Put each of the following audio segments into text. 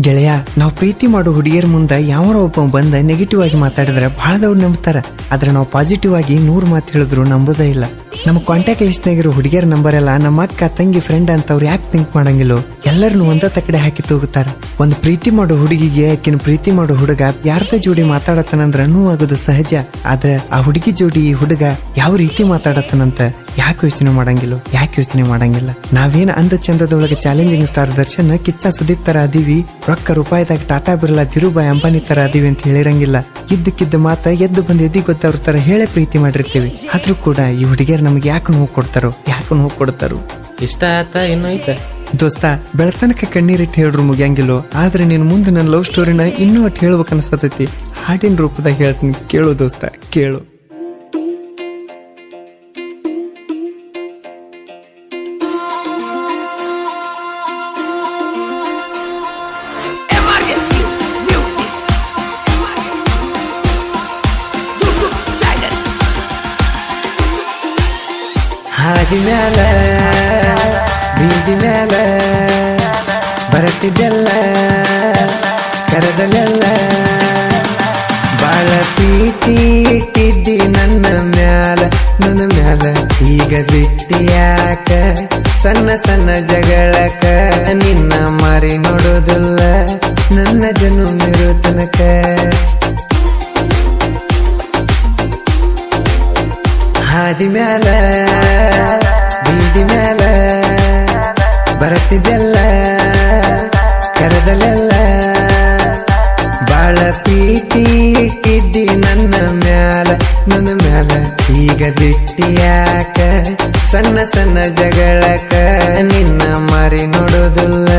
ಗೆಳೆಯ, ನಾವು ಪ್ರೀತಿ ಮಾಡೋ ಹುಡುಗಿಯರ ಮುಂದೆ ಯಾವನೋ ಒಬ್ಬ ಬಂದ ನೆಗೆಟಿವ್ ಆಗಿ ಮಾತಾಡಿದ್ರೆ ಬಹಳ ದೊಡ್ಡ ನಂಬ್ತಾರ. ಆದ್ರೆ ನಾವು ಪಾಸಿಟಿವ್ ಆಗಿ ನೂರು ಮಾತು ಹೇಳಿದ್ರು ನಂಬೋದೇ ಇಲ್ಲ. ನಮ್ಮ ಕಾಂಟ್ಯಾಕ್ಟ್ ಲಿಸ್ಟ್ ನಾಗಿರೋ ಹುಡುಗಿಯರ ನಂಬರ್ ಎಲ್ಲ ನಮ್ಮ ಅಕ್ಕ, ತಂಗಿ ಫ್ರೆಂಡ್ ಅಂತವ್ರು ಯಾಕೆ ಥಿಂಕ್ ಮಾಡಂಗಿಲ್ಲ ಎಲ್ಲರನ್ನು ಒಂದ ತಕಡೆ ಹಾಕಿ ತೂಗುತ್ತಾರ. ಒಂದು ಪ್ರೀತಿ ಮಾಡೋ ಹುಡುಗಿಗೆ ಆಕಿನ ಪ್ರೀತಿ ಮಾಡೋ ಹುಡುಗ ಯಾರ್ದ ಜೋಡಿ ಮಾತಾಡತ್ತನಂದ್ರ ನೋವಾಗೋದು ಸಹಜ. ಆದ್ರೆ ಆ ಹುಡುಗಿ ಜೋಡಿ ಹುಡುಗ ಯಾವ ರೀತಿ ಮಾತಾಡತ್ತನಂತ ಯಾಕೆ ಯೋಚನೆ ಮಾಡಂಗಿಲ್ಲ? ಯಾಕೆ ಯೋಚನೆ ಮಾಡಂಗಿಲ್ಲ? ನಾವೇನ್ ಅಂದ ಚಂದದೊಳಗೆ ಚಾಲೆಂಜಿಂಗ್ ಸ್ಟಾರ್ ದರ್ಶನ್ ಕಿಚ್ಚ ಸುದೀಪ್ ತರ ಅದೀವಿ ರೊಕ್ಕ ರೂಪಾಯಿದಾಗ ಟಾಟಾ ಬಿರ್ಲಾ ಧಿರುಬಾಯ್ ಅಂಬಾನಿ ತರ ಅದೀವಿ ಅಂತ ಹೇಳಿರಂಗಿಲ್ಲ. ಇದ್ದಕ್ಕಿದ್ದ ಮಾತ ಎದ್ದು ಬಂದು ಎದಿ ಗೊತ್ತವ್ರ ತರ ಹೇಳೇ ಪ್ರೀತಿ ಮಾಡಿರ್ತೀವಿ. ಆದ್ರೂ ಕೂಡ ಈ ಹುಡುಗಿಯರು ನಮಗೆ ಯಾಕೆ ನೋವು ಕೊಡ್ತಾರೋ? ಯಾಕೆ ನೋವು ಕೊಡ್ತಾರೋ? ಇಷ್ಟ ಆತ ಇನ್ನೂ ಐತೆ ದೋಸ್ತ ಬೆಳತನಕ ಕಣ್ಣೀರಿಟ್ಟು ಹೇಳ್ರು ಮುಗಿಯಂಗಿಲ್ಲೋ? ಆದ್ರೆ ನೀನು ಮುಂದೆ ನನ್ನ ಲವ್ ಸ್ಟೋರಿನ ಇನ್ನೂ ಅಟ್ ಹೇಳ್ಬೇಕನ್ಸತೈತಿ. ಹಾಡಿನ ರೂಪದಾಗ ಹೇಳ್ತೀನಿ ಕೇಳು ದೋಸ್ತ ಕೇಳು. ಹಾದಿ ಮ್ಯಾಲ, ಬೀದಿ ಮ್ಯಾಲ, ಬರತಿದ್ದೆಲ್ಲ, ಕರೆದಲೆಲ್ಲ. ಬಾಳ ಪ್ರೀತಿ ಇಟ್ಟಿದ್ದಿ ನನ್ನ ಮ್ಯಾಲ ನನ್ನ ಮ್ಯಾಲ. ಈಗ ಬಿಟ್ಟಿ ಯಾಕ? ಸಣ್ಣ ಸಣ್ಣ ಜಗಳಕ ನಿನ್ನ ಮಾರಿ ನೋಡೋದಿಲ್ಲ. ನನ್ನ ಜನುಮಿರು ತನಕ. ಹಾದಿ ಮ್ಯಾಲ, ಬೀದಿ ಮ್ಯಾಲ, ಬರತ್ತಿದ್ದೆಲ್ಲ, ಕರೆದಲೆಲ್ಲ. ಬಾಳ ಪ್ರೀತಿ ಇಟ್ಟಿದ್ದಿ ನನ್ನ ಮ್ಯಾಲ ನನ್ನ ಮ್ಯಾಲ ಈಗ ಬಿಟ್ಟಿ ಯಾಕ? ಸಣ್ಣ ಸಣ್ಣ ಜಗಳಕ ನಿನ್ನ ಮಾರಿ ನೋಡೋದಿಲ್ಲ.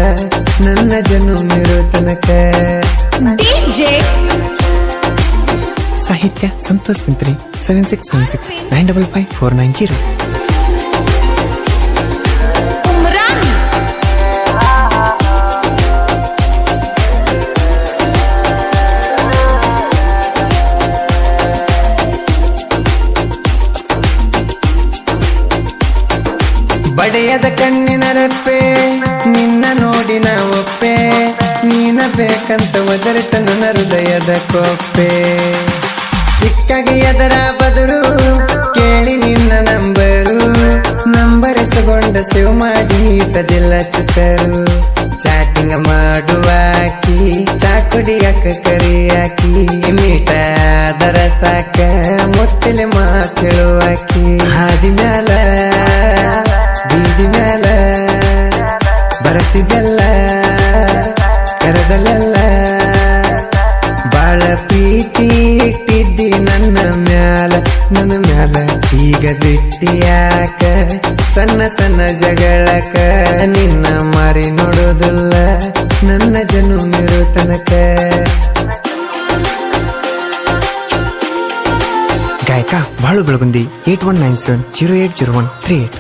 ಸಾಹಿತ್ಯ Santosh Sintri seven six seven six nine double five four nine zero ಬಡೆಯದ ಕಣ್ಣಿನ ರೆಪ್ಪೆ ನಿನ್ನ ನೋಡಿ ಒಪ್ಪೆ, ನೀನ ಬೇಕಂತ ಒದರಿತ ನನ್ನ ಹೃದಯದ ಕೊಪ್ಪೆ. ಸಿಕ್ಕಾಗಿ ಎದರ ಬದರು. ಕೇಳಿ ನಿನ್ನ ನಂಬರು. ನಂಬರ್ ಸೇವ್ ಮಾಡಿ ಇಟ್ಟದಿಲ್ಲ ಚಿಕ್ಕರು ಚಾಟಿಂಗ್ ಮಾಡುವಾಕಿ ಕರಿ ಕರಿಯಾಕಿ ಮೀಟ ದರ ಸಾಕ, ಮುತ್ತಲೆ ಮಾತೇಳುವಾಕಿ ಹಾದಿ ಮ್ಯಾಲ, ಬೀದಿ ಮ್ಯಾಲ ಬರತಿದ್ದಲ್ಲ ಕರೆದಲ್ಲ ಬಾಳ ಪ್ರೀತಿ ಈಗ ಸಣ್ಣ ಸಣ್ಣ ಜಗಳಕ ನಿನ್ನ ಮಾರಿ ನೋಡೋದಿಲ್ಲ, ನನ್ನ ಜನರು ತನಕ ಗಾಯಕ Balu Belagundi eight one nine seven zero eight zero one three eight.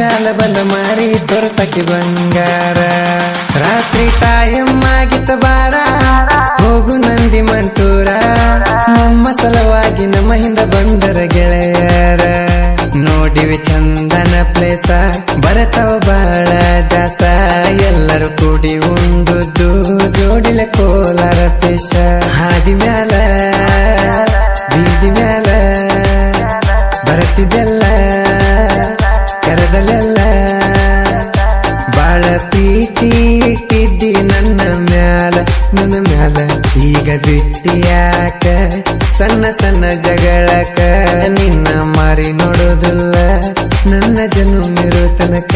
ಮ್ಯಾಲ ಬಂದ ಮಾರಿ ತೋರಸಕ್ಕೆ ಬಂಗಾರ. ರಾತ್ರಿ ಟೈಮ್ ಆಗಿತ್ತ ಬಾರ ಹೋಗು ನಂದಿ ಮಂಟೂರ. ನಮ್ಮ ಸಲುವಾಗಿ ನಮ್ಮ ಹಿಂದ ಬಂದರ ಗೆಳೆಯರ. ನೋಡಿವಿ ಚಂದನ ಪ್ಲೇಸ ಬರತಾವ ಬಾಳ ದಾಸ. ಎಲ್ಲರೂ ಕೂಡಿ ಉಂಡುದು ಜೋಡಿಲೆ ಕೋಲಾರ ಪೇಶ ಹಾದಿ ಮ್ಯಾಲ, ಬೀದಿ ಮ್ಯಾಲ ಬರತಿದ್ದೆಲ್ಲ ಇಟ್ಟಿದ್ದಿ ನನ್ನ ಮ್ಯಾಲ ನನ್ನ ಮ್ಯಾಲ ಈಗ ಬಿಟ್ಟಿ ಯಾಕ? ಸಣ್ಣ ಸಣ್ಣ ಜಗಳಕ ನಿನ್ನ ಮಾರಿ ನೋಡೋದಿಲ್ಲ, ನನ್ನ ಜನುಮಿರು ತನಕ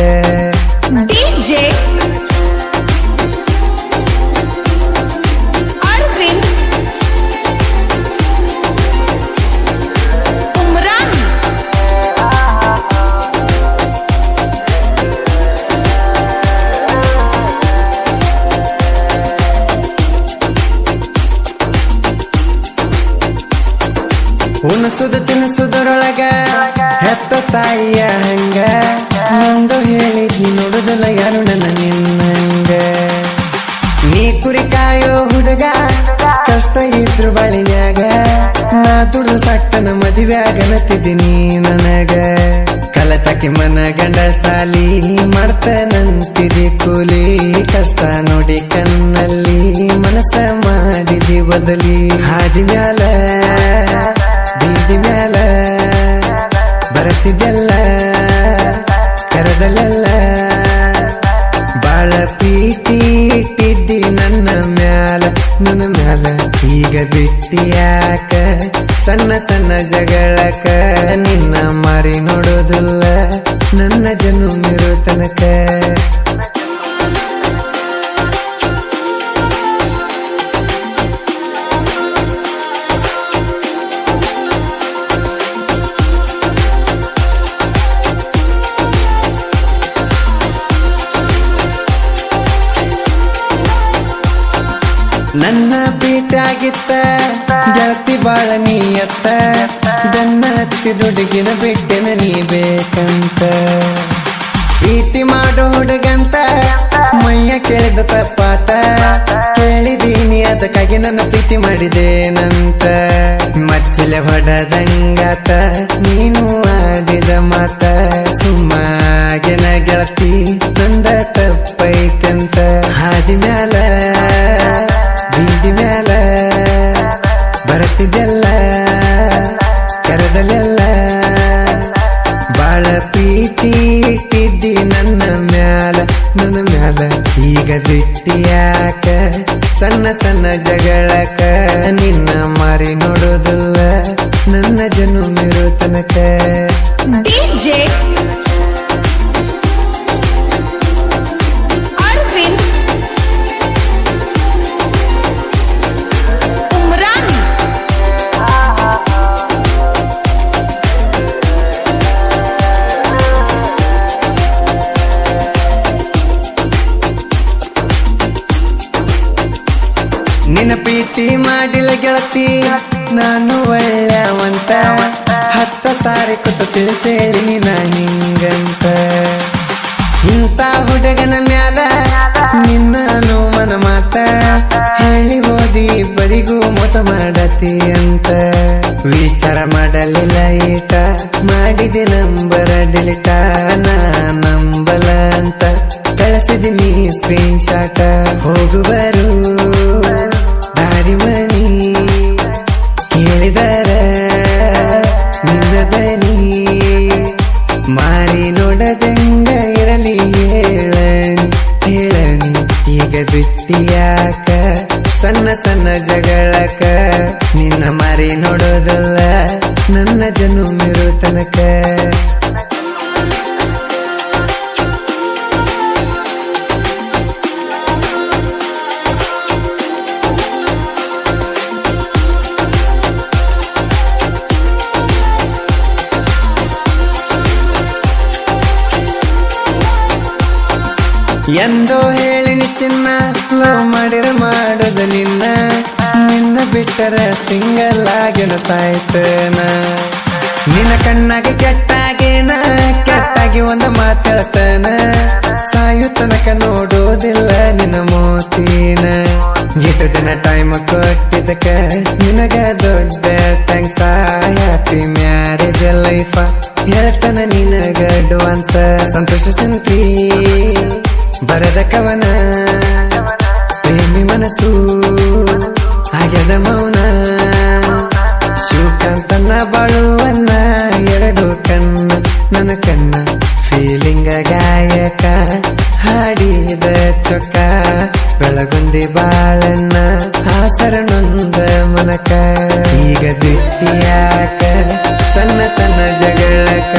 ಉಣಸುದು ತಿನಿಸುದರೊಳಗ ಹೆತ್ತ ತಾಯಿಯ ಹಂಗ. ಅಂದು ಹೇಳಿ ನೋಡುದಲ್ಲ ಯಾರು ನನ್ನ ನಿನ್ನಂಗ. ನೀ ಕುರಿಕಾಯೋ ಹುಡುಗ, ಕಷ್ಟ ಇದ್ರು ಬಳಿನ್ಯಾಗ ನಾ ದುಡ್ದು ಸಟ್ಟನ ಮದುವೆ ಆಗನತ್ತಿದ್ದೀನಿ ನನಗ. ಪ್ರೀತಿ ಇಟ್ಟಿದ್ದಿ ನನ್ನ ಮ್ಯಾಲ. ನನ್ನ ಮ್ಯಾಲ ಈಗ ಬಿಟ್ಟಿಯಾಕ ಸಣ್ಣ ಸಣ್ಣ ಜಗಳಕ ನಿನ್ನ ಮಾರಿ ನೋಡೋದಿಲ್ಲ. ನನ್ನ ಜನುಮಿರೋ ತನಕ ಪ್ರೀತಿಯಾಗಿತ್ತ ಗೆಳತಿ ಬಾಳ ನೀಯತ್ತ ಬೆನ್ನ ಹತ್ತಿ ದುಡುಗಿನ ಬಿಟ್ಟಿನ ನೀ ಬೇಕಂತ. ಪ್ರೀತಿ ಮಾಡೋ ಹುಡುಗಂತ, ಮೈಯ ಕೇಳಿದ ತಪ್ಪಾತ. ಕೇಳಿದೀನಿ, ಅದಕ್ಕಾಗಿ ನನ್ನ ಪ್ರೀತಿ ಮಾಡಿದೇನಂತ. ಮಚ್ಚಲೆ ದಂಗತ ನೀನು ಆಡಿದ ಮಾತ. ಸುಮ್ಮಾಗೆನ ಗೆಳತಿ ಪ್ರೀತಿ ಇಟ್ಟಿದ್ದಿ ನನ್ನ ಮ್ಯಾಲ ನನ್ನ ಮ್ಯಾಲ ಈಗ ಬಿಟ್ಟಿಯಾಕ ಸಣ್ಣ ಸಣ್ಣ ಜಗಳಕ ನಿನ್ನ ಮಾರಿ ನೋಡೋದಿಲ್ಲ, ನನ್ನ ಜನುಮಿರೋ ತನಕ ನಿನ್ನ ಪ್ರೀತಿ ಮಾಡಿಲ್ಲ ಗೆಳತಿ, ನಾನು ಒಳ್ಳೆಯವಂತ ಹತ್ತ ಸಾರಿ ಕೂತ ತಿಳಿಸೇರಿ ನಿನ್ನ ಹಿಂಗಂತ ಇಂಥ ಹುಡುಗನ ಮ್ಯಾಲ ನಿನ್ನ ಮನ ಮಾತ ಹೇಳಿ ಓದಿ ಬರಿಗೂ ಮೋಸ ಮಾಡತಿ ಅಂತ. ವಿಚಾರ ಮಾಡಲಿಲ್ಲ ಈಟ ಮಾಡಿದೆ ನಂಬರ ಡಿಲಿಟ ನಾ ನಂಬಲ ಅಂತ. ಕಳಿಸಿದಿನಿ ಸ್ಕ್ರೀನ್ ಶಾಟ ಹೋಗುವರು. ದಾರಿ ಮನಿ ಕೇಳಿದರ ನಿನ್ನದನಿ ಮಾರಿ ನೋಡದಂಗ ಇರಲಿ ಹೇಳನಿ ಹೇಳನಿ ಈಗ ಬಿಟ್ಟಿಯಾಕ ಸಣ್ಣ ಸಣ್ಣ ಜಗಳಕ ನಿನ್ನ ಮಾರಿ ನೋಡೋದಲ್ಲ ನನ್ನ ಜನುಮಿರೋ ತನಕ. ಎಂದೋ ಹೇಳಿನಿ ಚಿನ್ನ, ಲವ್ ಮಾಡಿರ ಮಾಡೋದು ನಿನ್ನ. ನಿನ್ನ ಬಿಟ್ಟರ ಸಿಂಗಲ್ ಆಗಿನ ಸಾಯ್ತನ. ನಿನ್ನ ಕಣ್ಣಾಗಿ ಕೆಟ್ಟಾಗೇನ, ಕೆಟ್ಟಾಗಿ ಒಂದು ಮಾತಾಡ್ತಾನ ಸಾಯು ತನಕ ನೋಡೋದಿಲ್ಲ ನಿನ್ನ ಮೋತಿನ. ಇಷ್ಟು ದಿನ ಟೈಮ್ ಕೊಟ್ಟಿದ್ದಕ್ಕ ನಿನಗ ದೊಡ್ಡ ಥ್ಯಾಂಕ್ಸ್ ಹ್ಯಾಪಿ ಮ್ಯಾರೇಜ್ ಲೈಫ ಹೇಳ್ತಾನ ನಿನಗ ಅಡ್ವಾನ್ಸ್ ಸಂತೋಷ ಸಂತ್ರಿ. ಬರದ ಕವನ, ಪ್ರೇಮಿ ಮನಸ್ಸು ಆಗದ ಮೌನ. ಶಿವಕಾಂತನ ಬಾಳುವನ್ನ ಎರಡು ಕಣ್ಣ, ನನ್ನ ಕಣ್ಣ. ಫೀಲಿಂಗ ಗಾಯಕ, ಹಾಡಿದ ಚೊಕ್ಕ. ಬೆಳಗುಂದಿ ಬಾಳನ್ನ ಹಾಸರನೊಂದ ಮನಕ. ಈಗ ದ್ವಿತೀಯಾಕ ಸಣ್ಣ ಸಣ್ಣ ಜಗಳಕ.